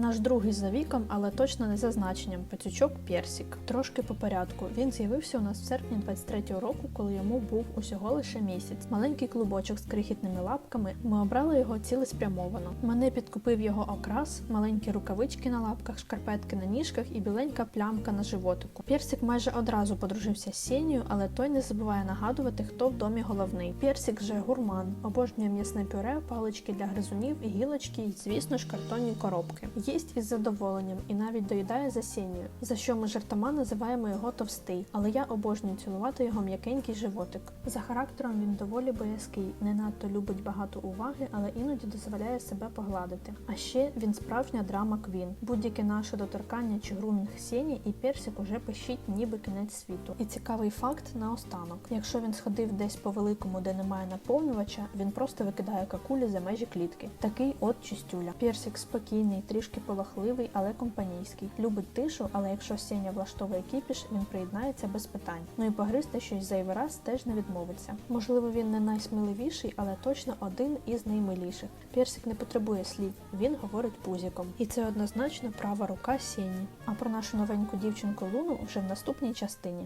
Наш другий за віком, але точно не за значенням. Пацючок Персік. Трошки по порядку. Він з'явився у нас в серпні 23-го року, коли йому був усього лише місяць. Маленький клубочок з крихітними лапками. Ми обрали його цілеспрямовано. Мене підкупив його окрас, маленькі рукавички на лапках, шкарпетки на ніжках і біленька плямка на животику. Персик майже одразу подружився з Сенію, але той не забуває нагадувати, хто в домі головний. Персик же гурман, обожнює м'ясне пюре, палички для гризунів, гілочки і, звісно ж, картонні коробки. Їсть із задоволенням і навіть доїдає за Сенію, за що ми жартома називаємо його товстий. Але я обожнюю цілувати його м'якенький животик. За характером він доволі боязкий, не надто любить багато уваги, але іноді дозволяє себе погладити. А ще він справжня драма Квін. Будь-яке наше доторкання чи грумінг Сені і персик уже пищить, ніби кінець світу. І цікавий факт наостанок: якщо він сходив десь по великому, де немає наповнювача, він просто викидає какулі за межі клітки. Такий от чистюля. Персик спокійний, трішки полохливий, але компанійський. Любить тишу, але якщо Сеня влаштовує кіпіш, він приєднається без питань. Ну і погризти щось зайвий раз теж не відмовиться. Можливо, він не найсміливіший, але точно один із наймиліших. Персик не потребує слів, він говорить пузіком. І це однозначно права рука Сені. А про нашу новеньку дівчинку Луну вже в наступній частині.